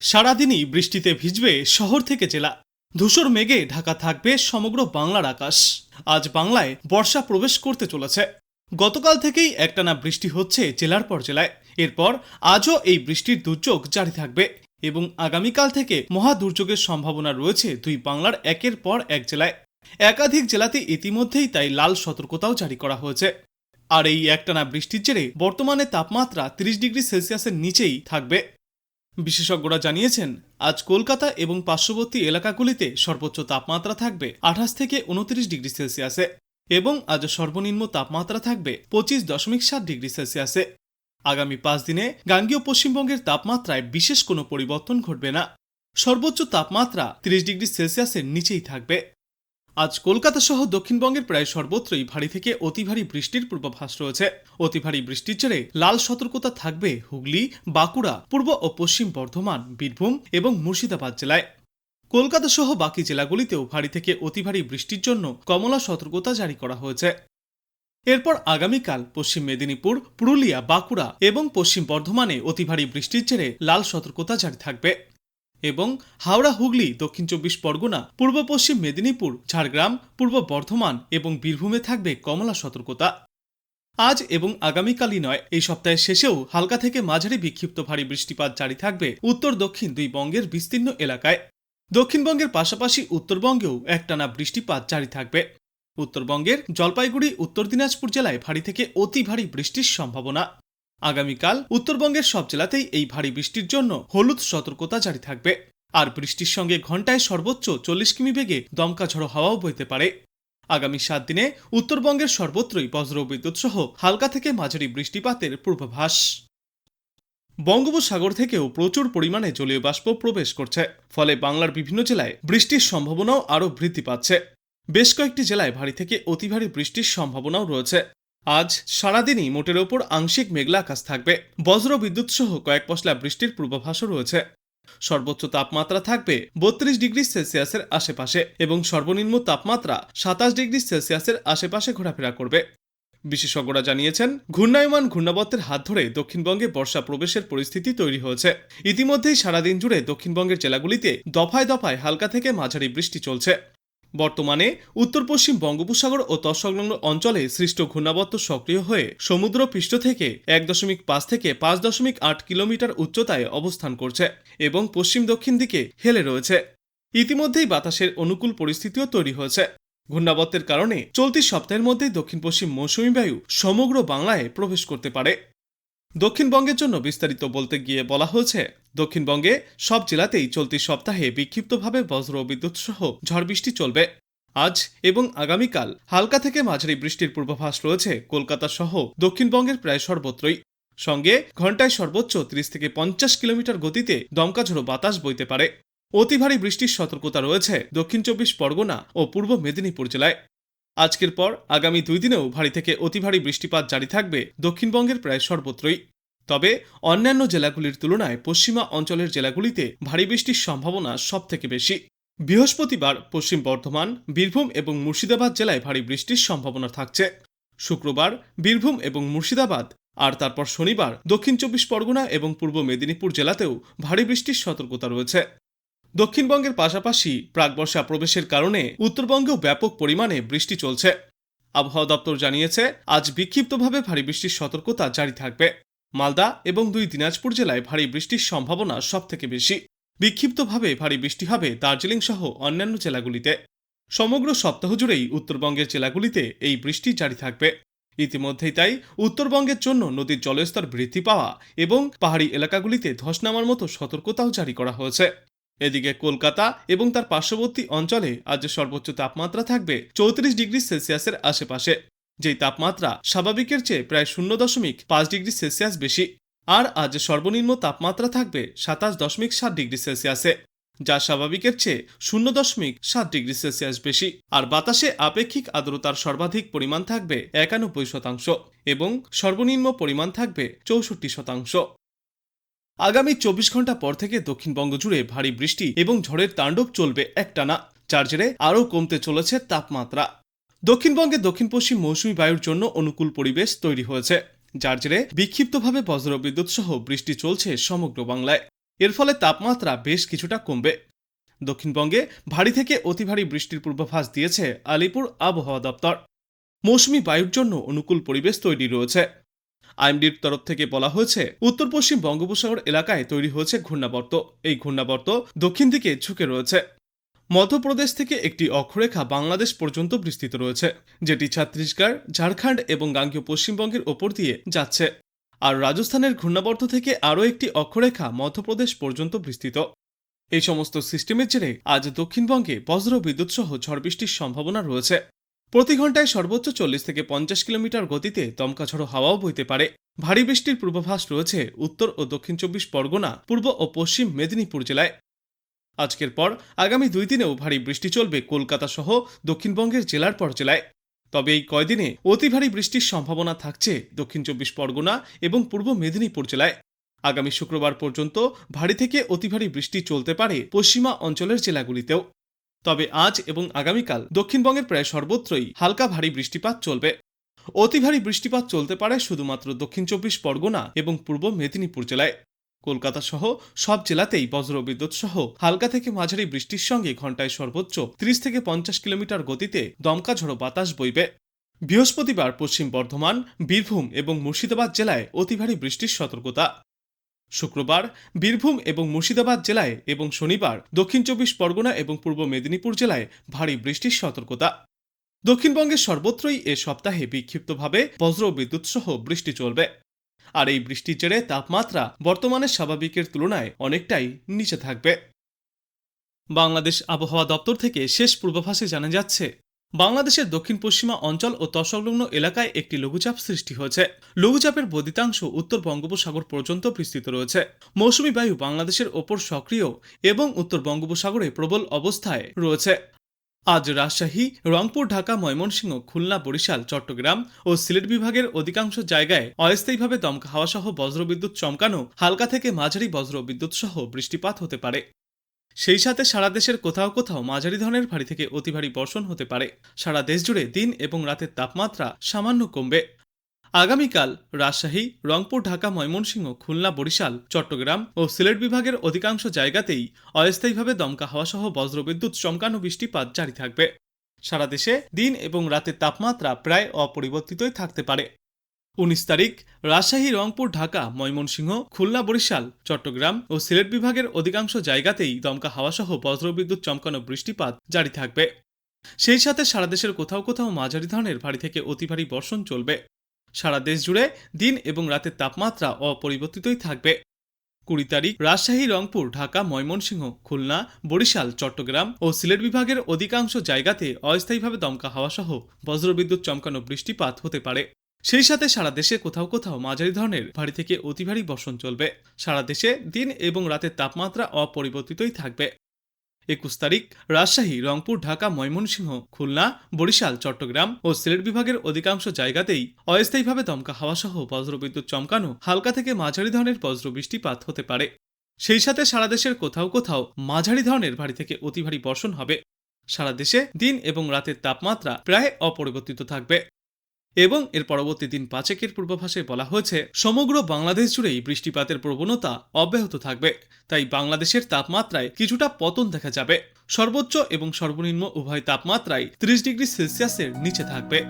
সারাদিনই বৃষ্টিতে ভিজবে শহর থেকে জেলা। ধূসর মেঘে ঢাকা থাকবে সমগ্র বাংলার আকাশ। আজ বাংলায় বর্ষা প্রবেশ করতে চলেছে। গতকাল থেকেই একটানা বৃষ্টি হচ্ছে জেলার পর জেলায়। এরপর আজও এই বৃষ্টির দুর্যোগ জারি থাকবে এবং আগামীকাল থেকে মহা দুর্যোগের সম্ভাবনা রয়েছে দুই বাংলার একের পর এক জেলায়। একাধিক জেলাতে ইতিমধ্যেই তাই লাল সতর্কতাও জারি করা হয়েছে। আর এই একটানা বৃষ্টির জেরে বর্তমানে তাপমাত্রা 30 ডিগ্রি সেলসিয়াসের নিচেই থাকবে। বিশেষজ্ঞরা জানিয়েছেন, আজ কলকাতা এবং পার্শ্ববর্তী এলাকাগুলিতে সর্বোচ্চ তাপমাত্রা থাকবে আঠাশ থেকে উনত্রিশ ডিগ্রি সেলসিয়াসে এবং আজ সর্বনিম্ন তাপমাত্রা থাকবে পঁচিশ দশমিক সাত ডিগ্রি সেলসিয়াসে। আগামী পাঁচ দিনে গাঙ্গীয় পশ্চিমবঙ্গের তাপমাত্রায় বিশেষ কোনো পরিবর্তন ঘটবে না। সর্বোচ্চ তাপমাত্রা তিরিশ ডিগ্রি সেলসিয়াসের নিচেই থাকবে। আজ কলকাতা সহ দক্ষিণবঙ্গের প্রায় সর্বত্রই ভারী থেকে অতি ভারী বৃষ্টির পূর্বাভাস রয়েছে। অতি ভারী বৃষ্টির জেরে লাল সতর্কতা থাকবে হুগলি, বাঁকুড়া, পূর্ব ও পশ্চিম বর্ধমান, বীরভূম এবং মুর্শিদাবাদ জেলায়। কলকাতা সহ বাকি জেলাগুলিতেও ভারী থেকে অতি ভারী বৃষ্টির জন্য কমলা সতর্কতা জারি করা হয়েছে। এরপর আগামীকাল পশ্চিম মেদিনীপুর, পুরুলিয়া, বাঁকুড়া এবং পশ্চিম বর্ধমানে অতি ভারী বৃষ্টির জেরে লাল সতর্কতা জারি থাকবে। এবং হাওড়া হুগলি, দক্ষিণ চব্বিশ পরগনা, পূর্ব পশ্চিম মেদিনীপুর, ঝাড়গ্রাম, পূর্ব বর্ধমান এবং বীরভূমে থাকবে কমলা সতর্কতা। আজ এবং আগামীকালই নয়, এই সপ্তাহের শেষেও হালকা থেকে মাঝারি বিক্ষিপ্ত ভারী বৃষ্টিপাত জারি থাকবে উত্তর দক্ষিণ দুই বঙ্গের বিস্তীর্ণ এলাকায়। দক্ষিণবঙ্গের পাশাপাশি উত্তরবঙ্গেও একটানা বৃষ্টিপাত জারি থাকবে। উত্তরবঙ্গের জলপাইগুড়ি, উত্তর দিনাজপুর জেলায় ভারী থেকে অতি ভারী বৃষ্টির সম্ভাবনা। আগামীকাল উত্তরবঙ্গের সব জেলাতেই এই ভারী বৃষ্টির জন্য হলুদ সতর্কতা জারি থাকবে। আর বৃষ্টির সঙ্গে ঘন্টায় সর্বোচ্চ চল্লিশ কিমি বেগে দমকা ঝড়ো হাওয়াও বইতে পারে। আগামী সাত দিনে উত্তরবঙ্গের সর্বত্রই বজ্রবিদ্যুৎ সহ হালকা থেকে মাঝারি বৃষ্টিপাতের পূর্বাভাস। বঙ্গোপসাগর থেকেও প্রচুর পরিমাণে জলীয় বাষ্প প্রবেশ করছে। ফলে বাংলার বিভিন্ন জেলায় বৃষ্টির সম্ভাবনাও আরও বৃদ্ধি পাচ্ছে। বেশ কয়েকটি জেলায় ভারী থেকে অতি ভারী বৃষ্টির সম্ভাবনাও রয়েছে। আজ সারাদিনই মোটের ওপর আংশিক মেঘলা আকাশ থাকবে। বজ্র বিদ্যুৎ সহ কয়েক পশলা বৃষ্টির পূর্বাভাসও রয়েছে। সর্বোচ্চ তাপমাত্রা থাকবে বত্রিশ ডিগ্রি সেলসিয়াসের আশেপাশে এবং সর্বনিম্ন তাপমাত্রা সাতাশ ডিগ্রি সেলসিয়াসের আশেপাশে ঘোরাফেরা করবে। বিশেষজ্ঞরা জানিয়েছেন, ঘূর্ণায়মান ঘূর্ণাবর্তের হাত ধরে দক্ষিণবঙ্গে বর্ষা প্রবেশের পরিস্থিতি তৈরি হয়েছে। ইতিমধ্যেই সারাদিন জুড়ে দক্ষিণবঙ্গের জেলাগুলিতে দফায় দফায় হালকা থেকে মাঝারি বৃষ্টি চলছে। বর্তমানে উত্তর পশ্চিম বঙ্গোপসাগর ও তৎসংলগ্ন অঞ্চলে সৃষ্ট ঘূর্ণাবর্ত সক্রিয় হয়ে সমুদ্র পৃষ্ঠ থেকে এক দশমিক পাঁচ থেকে পাঁচ দশমিক আট কিলোমিটার উচ্চতায় অবস্থান করছে এবং পশ্চিম দক্ষিণ দিকে হেলে রয়েছে। ইতিমধ্যেই বাতাসের অনুকূল পরিস্থিতিও তৈরি হয়েছে। ঘূর্ণাবর্তের কারণে চলতি সপ্তাহের মধ্যেই দক্ষিণ পশ্চিম মৌসুমী বায়ু সমগ্র বাংলায় প্রবেশ করতে পারে। দক্ষিণবঙ্গের জন্য বিস্তারিত বলতে গিয়ে বলা হয়েছে, দক্ষিণবঙ্গে সব জেলাতেই চলতি সপ্তাহে বিক্ষিপ্তভাবে বজ্র বিদ্যুৎ সহ ঝড় বৃষ্টি চলবে। আজ এবং আগামীকাল হালকা থেকে মাঝারি বৃষ্টির পূর্বাভাস রয়েছে কলকাতা সহ দক্ষিণবঙ্গের প্রায় সর্বত্রই। সঙ্গে ঘন্টায় সর্বোচ্চ ত্রিশ থেকে পঞ্চাশ কিলোমিটার গতিতে দমকা ঝোড়ো বাতাস বইতে পারে। অতি ভারী বৃষ্টির সতর্কতা রয়েছে দক্ষিণ চব্বিশ পরগনা ও পূর্ব মেদিনীপুর জেলায়। আজকের পর আগামী দুই দিনেও ভারী থেকে অতি ভারী বৃষ্টিপাত জারি থাকবে দক্ষিণবঙ্গের প্রায় সর্বত্রই। তবে অন্যান্য জেলাগুলির তুলনায় পশ্চিমা অঞ্চলের জেলাগুলিতে ভারী বৃষ্টির সম্ভাবনা সবথেকে বেশি। বৃহস্পতিবার পশ্চিম বর্ধমান, বীরভূম এবং মুর্শিদাবাদ জেলায় ভারী বৃষ্টির সম্ভাবনা থাকছে। শুক্রবার বীরভূম এবং মুর্শিদাবাদ আর তারপর শনিবার দক্ষিণ চব্বিশ পরগনা এবং পূর্ব মেদিনীপুর জেলাতেও ভারী বৃষ্টির সতর্কতা রয়েছে। দক্ষিণবঙ্গের পাশাপাশি প্রাকবর্ষা প্রবেশের কারণে উত্তরবঙ্গেও ব্যাপক পরিমাণে বৃষ্টি চলছে। আবহাওয়া দপ্তর জানিয়েছে, আজ বিক্ষিপ্তভাবে ভারী বৃষ্টির সতর্কতা জারি থাকবে। মালদা এবং দুই দিনাজপুর জেলায় ভারী বৃষ্টির সম্ভাবনা সব থেকে বেশি। বিক্ষিপ্তভাবে ভারী বৃষ্টি হবে দার্জিলিং সহ অন্যান্য জেলাগুলিতে। সমগ্র সপ্তাহ জুড়েই উত্তরবঙ্গের জেলাগুলিতে এই বৃষ্টি জারি থাকবে। ইতিমধ্যেই তাই উত্তরবঙ্গের জন্য নদীর জলস্তর বৃদ্ধি পাওয়া এবং পাহাড়ি এলাকাগুলিতে ধস নামার মতো সতর্কতাও জারি করা হয়েছে। এদিকে কলকাতা এবং তার পার্শ্ববর্তী অঞ্চলে আজ সর্বোচ্চ তাপমাত্রা থাকবে চৌত্রিশ ডিগ্রি সেলসিয়াসের আশেপাশে। যেই তাপমাত্রা স্বাভাবিকের চেয়ে প্রায় শূন্য দশমিক পাঁচ ডিগ্রি সেলসিয়াস বেশি। আর আজ সর্বনিম্ন তাপমাত্রা থাকবে সাতাশ দশমিক সাত ডিগ্রি সেলসিয়াসে, যা স্বাভাবিকের চেয়ে শূন্য দশমিক সাত ডিগ্রি সেলসিয়াস বেশি। আর বাতাসে আপেক্ষিক আর্দ্রতার সর্বাধিক পরিমাণ থাকবে একানব্বই শতাংশ এবং সর্বনিম্ন পরিমাণ থাকবে চৌষট্টি শতাংশ। আগামী চব্বিশ ঘণ্টা পর থেকে দক্ষিণবঙ্গ জুড়ে ভারী বৃষ্টি এবং ঝড়ের তাণ্ডব চলবে একটানা। যার জেরে আরও কমতে চলেছে তাপমাত্রা। দক্ষিণবঙ্গে দক্ষিণ পশ্চিম মৌসুমী বায়ুর জন্য অনুকূল পরিবেশ তৈরি হয়েছে, যার জেরে বিক্ষিপ্তভাবে বজ্রবিদ্যুৎ সহ বৃষ্টি চলছে সমগ্র বাংলায়। এর ফলে তাপমাত্রা বেশ কিছুটা কমবে। দক্ষিণবঙ্গে ভারী থেকে অতি ভারী বৃষ্টির পূর্বাভাস দিয়েছে আলিপুর আবহাওয়া দপ্তর। মৌসুমি বায়ুর জন্য অনুকূল পরিবেশ তৈরি রয়েছে। আইএমডির তরফ থেকে বলা হয়েছে, উত্তর পশ্চিম বঙ্গোপসাগর এলাকায় তৈরি হয়েছে ঘূর্ণাবর্ত। এই ঘূর্ণাবর্ত দক্ষিণ দিকে ঝুঁকে রয়েছে। মধ্যপ্রদেশ থেকে একটি অক্ষরেখা বাংলাদেশ পর্যন্ত বিস্তৃত রয়েছে, যেটি ছত্তিশগড়, ঝাড়খণ্ড এবং গাঙ্গীয় পশ্চিমবঙ্গের ওপর দিয়ে যাচ্ছে। আর রাজস্থানের ঘূর্ণাবর্ত থেকে আরও একটি অক্ষরেখা মধ্যপ্রদেশ পর্যন্ত বিস্তৃত। এই সমস্ত সিস্টেমের জেরে আজ দক্ষিণবঙ্গে বজ্র বিদ্যুৎ সহ ঝড় বৃষ্টির সম্ভাবনা রয়েছে। প্রতি ঘন্টায় সর্বোচ্চ চল্লিশ থেকে পঞ্চাশ কিলোমিটার গতিতে দমকা ঝড়ো হাওয়াও বইতে পারে। ভারী বৃষ্টির পূর্বাভাস রয়েছে উত্তর ও দক্ষিণ চব্বিশ পরগনা, পূর্ব ও পশ্চিম মেদিনীপুর জেলায়। আজকের পর আগামী দুই দিনেও ভারী বৃষ্টি চলবে কলকাতা সহ দক্ষিণবঙ্গের জেলার পর জেলায়। তবে এই কয়দিনে অতি ভারী বৃষ্টির সম্ভাবনা থাকছে দক্ষিণ চব্বিশ পরগনা এবং পূর্ব মেদিনীপুর জেলায়। আগামী শুক্রবার পর্যন্ত ভারী থেকে অতি ভারী বৃষ্টি চলতে পারে পশ্চিমা অঞ্চলের জেলাগুলিতেও। তবে আজ এবং আগামীকাল দক্ষিণবঙ্গের প্রায় সর্বত্রই হালকা ভারী বৃষ্টিপাত চলবে। অতি ভারী বৃষ্টিপাত চলতে পারে শুধুমাত্র দক্ষিণ চব্বিশ পরগনা এবং পূর্ব মেদিনীপুর জেলায়। কলকাতা সহ সব জেলাতেই বজ্রবিদ্যুৎ সহ হালকা থেকে মাঝারি বৃষ্টির সঙ্গে ঘন্টায় সর্বোচ্চ ত্রিশ থেকে পঞ্চাশ কিলোমিটার গতিতে দমকা ঝড়ো বাতাস বইবে। বৃহস্পতিবার পশ্চিম বর্ধমান, বীরভূম এবং মুর্শিদাবাদ জেলায় অতি ভারী বৃষ্টির সতর্কতা। শুক্রবার বীরভূম এবং মুর্শিদাবাদ জেলায় এবং শনিবার দক্ষিণ চব্বিশ পরগনা এবং পূর্ব মেদিনীপুর জেলায় ভারী বৃষ্টির সতর্কতা। দক্ষিণবঙ্গের সর্বত্রই এ সপ্তাহে বিক্ষিপ্তভাবে বজ্র বিদ্যুৎ সহ বৃষ্টি চলবে। আর এই বৃষ্টির জেরে তাপমাত্রা বর্তমানে স্বাভাবিকের তুলনায় অনেকটাই নিচে থাকবে। বাংলাদেশ আবহাওয়া দপ্তর থেকে শেষ পূর্বাভাসে জানা যাচ্ছে বাংলাদেশের দক্ষিণ পশ্চিমা অঞ্চল ও তৎসংলগ্ন এলাকায় একটি লঘুচাপ সৃষ্টি হয়েছে। লঘুচাপের বদিতাংশ উত্তর বঙ্গোপসাগর পর্যন্ত বিস্তৃত রয়েছে। মৌসুমী বায়ু বাংলাদেশের ওপর সক্রিয় এবং উত্তর বঙ্গোপসাগরে প্রবল অবস্থায় রয়েছে। আজ রাজশাহী, রংপুর, ঢাকা, ময়মনসিংহ, খুলনা, বরিশাল, চট্টগ্রাম ও সিলেট বিভাগের অধিকাংশ জায়গায় অস্থায়ীভাবে দমকা হাওয়া সহ বজ্রবিদ্যুৎ চমকানো, হালকা থেকে মাঝারি বজ্রবিদ্যুৎ সহ বৃষ্টিপাত হতে পারে। সেই সাথে সারা দেশের কোথাও কোথাও মাঝারি ধরনের ভারী থেকে অতি ভারী বর্ষণ হতে পারে। সারা দেশ জুড়ে দিন এবং রাতের তাপমাত্রা সামান্য কমবে। আগামীকাল রাজশাহী, রংপুর, ঢাকা, ময়মনসিংহ, খুলনা, বরিশাল, চট্টগ্রাম ও সিলেট বিভাগের অধিকাংশ জায়গাতেই অস্থায়ীভাবে দমকা হাওয়া সহ বজ্রবিদ্যুৎ, চমকানো বৃষ্টিপাত জারি থাকবে। সারা দেশে দিন এবং রাতের তাপমাত্রা প্রায় অপরিবর্তিতই থাকতে পারে। উনিশ তারিখ, রাজশাহী, রংপুর, ঢাকা, ময়মনসিংহ, খুলনা, বরিশাল, চট্টগ্রাম ও সিলেট বিভাগের অধিকাংশ জায়গাতেই দমকা হাওয়াসহ বজ্রবিদ্যুৎ চমকানো বৃষ্টিপাত জারি থাকবে। সেই সাথে সারা দেশের কোথাও কোথাও মাঝারি ধরনের ভারী থেকে অতি ভারী বর্ষণ চলবে। সারা দেশ জুড়ে দিন এবং রাতের তাপমাত্রা অপরিবর্তিতই থাকবে। কুড়ি তারিখ, রাজশাহী, রংপুর, ঢাকা, ময়মনসিংহ, খুলনা, বরিশাল, চট্টগ্রাম ও সিলেট বিভাগের অধিকাংশ জায়গাতে অস্থায়ীভাবে দমকা হাওয়াসহ বজ্রবিদ্যুৎ চমকানো বৃষ্টিপাত হতে পারে। সেই সাথে সারা দেশে কোথাও কোথাও মাঝারি ধরনের ভারী থেকে অতি ভারী বর্ষণ চলবে। সারা দেশে দিন এবং রাতের তাপমাত্রা অপরিবর্তিতই থাকবে। একুশ তারিখ, রাজশাহী, রংপুর, ঢাকা, ময়মনসিংহ, খুলনা, বরিশাল, চট্টগ্রাম ও সিলেট বিভাগের অধিকাংশ জায়গাতেই অস্থায়ীভাবে দমকা হাওয়া সহ বজ্রবিদ্যুৎ চমকানো হালকা থেকে মাঝারি ধরনের বজ্র বৃষ্টিপাত হতে পারে। সেই সাথে সারা দেশের কোথাও কোথাও মাঝারি ধরনের ভারী থেকে অতি ভারী বর্ষণ হবে। সারা দেশে দিন এবং রাতের তাপমাত্রা প্রায় অপরিবর্তিত থাকবে। এবং এর পরবর্তী দিন পাচেকের পূর্বাভাসে বলা হয়েছে, সমগ্র বাংলাদেশ জুড়েই বৃষ্টিপাতের প্রবণতা অব্যাহত থাকবে। তাই বাংলাদেশের তাপমাত্রায় কিছুটা পতন দেখা যাবে। সর্বোচ্চ এবং সর্বনিম্ন উভয় তাপমাত্রায় ত্রিশ ডিগ্রি সেলসিয়াসের নিচে থাকবে।